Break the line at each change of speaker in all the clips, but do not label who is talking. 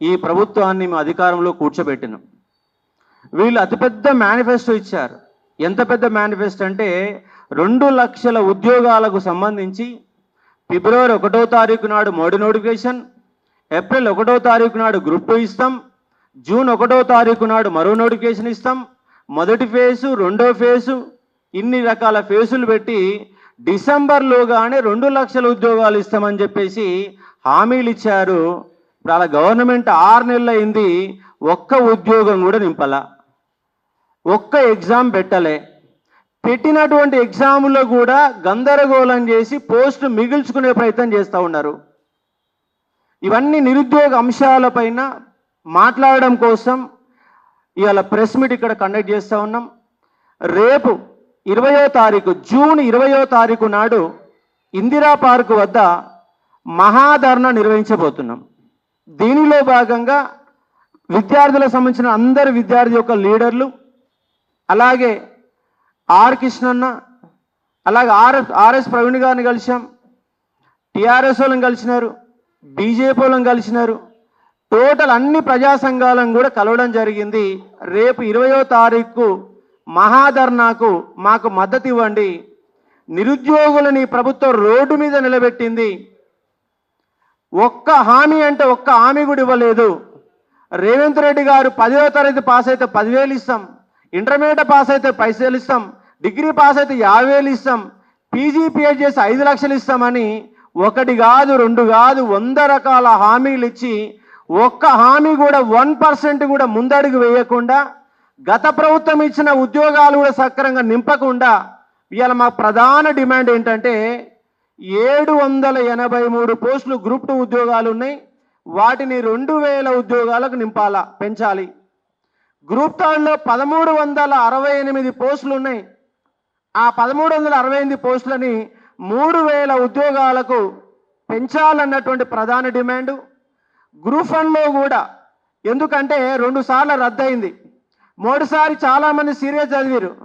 ఈ ప్రభుత్వాన్ని మేము అధికారంలో కూర్చోబెట్టినాం. వీళ్ళు అతిపెద్ద మేనిఫెస్టో ఇచ్చారు. ఎంత పెద్ద మేనిఫెస్టో అంటే రెండు లక్షల ఉద్యోగాలకు సంబంధించి ఫిబ్రవరి ఒకటో తారీఖు నాడు మోడీ నోటిఫికేషన్ ఏప్రిల్ ఒకటో తారీఖు నాడు గ్రూప్ టూ ఇస్తాం జూన్ ఒకటో తారీఖు నాడు మరో నోటిఫికేషన్ ఇస్తాం మొదటి ఫేజు రెండో ఫేజు ఇన్ని రకాల ఫేజులు పెట్టి డిసెంబర్లోగానే రెండు లక్షల ఉద్యోగాలు ఇస్తామని చెప్పేసి హామీలు ఇచ్చారు ఇప్పుడు అలా గవర్నమెంట్ ఆరు నెలలు అయింది ఒక్క ఉద్యోగం కూడా నింపల. ఒక్క ఎగ్జామ్ పెట్టలే. పెట్టినటువంటి ఎగ్జామ్లో కూడా గందరగోళం చేసి పోస్ట్ మిగిల్చుకునే ప్రయత్నం చేస్తూ ఉన్నారు. ఇవన్నీ నిరుద్యోగ అంశాలపైన మాట్లాడడం కోసం ఇవాళ ప్రెస్ మీట్ ఇక్కడ కండక్ట్ చేస్తూ ఉన్నాం. రేపు ఇరవయో తారీఖు జూన్ ఇరవయో తారీఖు నాడు ఇందిరా పార్క్ వద్ద మహాధరణ నిర్వహించబోతున్నాం. దీనిలో భాగంగా విద్యార్థులకు సంబంధించిన అందరు విద్యార్థి యొక్క లీడర్లు అలాగే ఆర్ కృష్ణన్న అలాగే ఆర్ఎస్ ఆర్ఎస్ ప్రవీణ్ గారిని కలిసాం టీఆర్ఎస్ వాళ్ళని కలిసినారు బీజేపీ వాళ్ళని కలిసినారు. టోటల్ అన్ని ప్రజా సంఘాలను కూడా కలవడం జరిగింది. రేపు ఇరవయో తారీఖు మహాధర్నాకు మాకు మద్దతు ఇవ్వండి. నిరుద్యోగులని ప్రభుత్వం రోడ్డు మీద నిలబెట్టింది. ఒక్క హామీ అంటే ఒక్క హామీ కూడా ఇవ్వలేదు. రేవంత్ రెడ్డి గారు పదవ తరగతి పాస్ అయితే పదివేలు ఇస్తాం. ఇంటర్మీడియట్ పాస్ అయితే పైసలు ఇస్తాం. డిగ్రీ పాస్ అయితే యాభై వేలు ఇస్తాం. పీజీ పిహెచ్ చేసి ఐదు లక్షలు ఇస్తామని ఒకటి కాదు రెండు కాదు వంద రకాల హామీలు ఇచ్చి ఒక్క హామీ కూడా వన్ పర్సెంట్ కూడా ముందడుగు వేయకుండా గత ప్రభుత్వం ఇచ్చిన ఉద్యోగాలు కూడా సక్రంగా నింపకుండా ఇవాళ మా ప్రధాన డిమాండ్ ఏంటంటే ఏడు వందల ఎనభై మూడు పోస్టులు గ్రూప్ టూ ఉద్యోగాలు ఉన్నాయి వాటిని రెండు వేల ఉద్యోగాలకు నింపాలా పెంచాలి. గ్రూప్ థర్డ్లో పదమూడు వందల అరవై ఎనిమిది పోస్టులు ఉన్నాయి ఆ పదమూడు వందల అరవై ఎనిమిది పోస్టులని మూడు వేల ఉద్యోగాలకు పెంచాలన్నటువంటి ప్రధాన డిమాండు. గ్రూప్ వన్లో కూడా ఎందుకంటే రెండు సార్లు రద్దయింది. మూడుసారి చాలామంది సీరియస్ చదివారు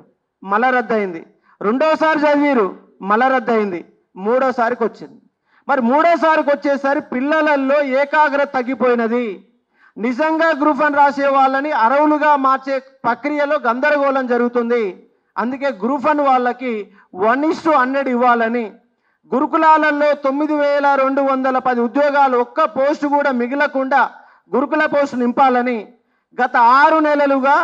మళ్ళా రద్దయింది. రెండోసారి చదివారు మళ్ళా రద్దయింది. మూడోసారికి వచ్చింది మరి మూడోసారికి వచ్చేసరి పిల్లలలో ఏకాగ్రత తగ్గిపోయినది. నిజంగా గ్రూప్ వన్ రాసే వాళ్ళని అరవులుగా మార్చే ప్రక్రియలో గందరగోళం జరుగుతుంది. అందుకే గ్రూప్ వన్ వాళ్ళకి వన్ ఇస్ టు హండ్రెడ్ ఇవ్వాలని. గురుకులాలలో తొమ్మిది వేల రెండు వందల పది ఉద్యోగాలు ఒక్క పోస్టు కూడా మిగలకుండా గురుకుల పోస్టు నింపాలని. గత ఆరు నెలలుగా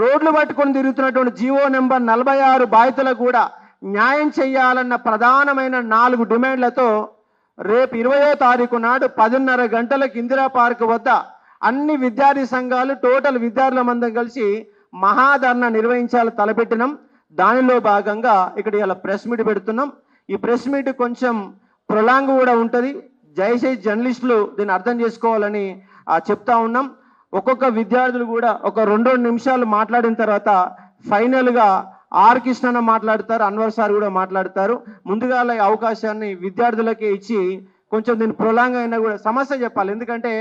రోడ్లు పట్టుకొని తిరుగుతున్నటువంటి జీవో నెంబర్ నలభై ఆరు బాధితులకు కూడా న్యాయం చేయాలన్న ప్రధానమైన నాలుగు డిమాండ్లతో రేపు ఇరవయో తారీఖు నాడు పదిన్నర గంటలకు ఇందిరా పార్క్ వద్ద అన్ని విద్యార్థి సంఘాలు టోటల్ విద్యార్థుల మందం కలిసి మహాధరణ నిర్వహించాలని తలపెట్టినాం. దానిలో భాగంగా ఇక్కడ ఇలా ప్రెస్ మీట్ పెడుతున్నాం. ఈ ప్రెస్ మీట్ కొంచెం ప్రొలాంగ్ కూడా ఉంటుంది. జయశై జర్నలిస్టులు దీన్ని అర్థం చేసుకోవాలని ఆ, చెప్తా ఉన్నాం. ఒక్కొక్క విద్యార్థులు కూడా ఒక రెండు రెండు నిమిషాలు మాట్లాడిన తర్వాత ఫైనల్గా ఆర్ కృష్ణన్న మాట్లాడతారు అన్వర్ సార్ కూడా మాట్లాడతారు. ముందుగా అవకాశాన్ని విద్యార్థులకే ఇచ్చి కొంచెం దీన్ని ప్రొలాంగ్ అయినా కూడా సమస్య చెప్పాలి. ఎందుకంటే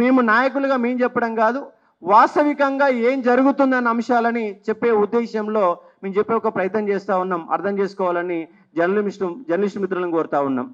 మేము నాయకులుగా మేము చెప్పడం కాదు వాస్తవికంగా ఏం జరుగుతుందన్న అంశాలని చెప్పే ఉద్దేశంలో మేము చెప్పే ఒక ప్రయత్నం చేస్తూ ఉన్నాం. అర్థం చేసుకోవాలని జర్నలిస్టు జర్నలిస్ట్ మిత్రులను కోరుతా ఉన్నాం.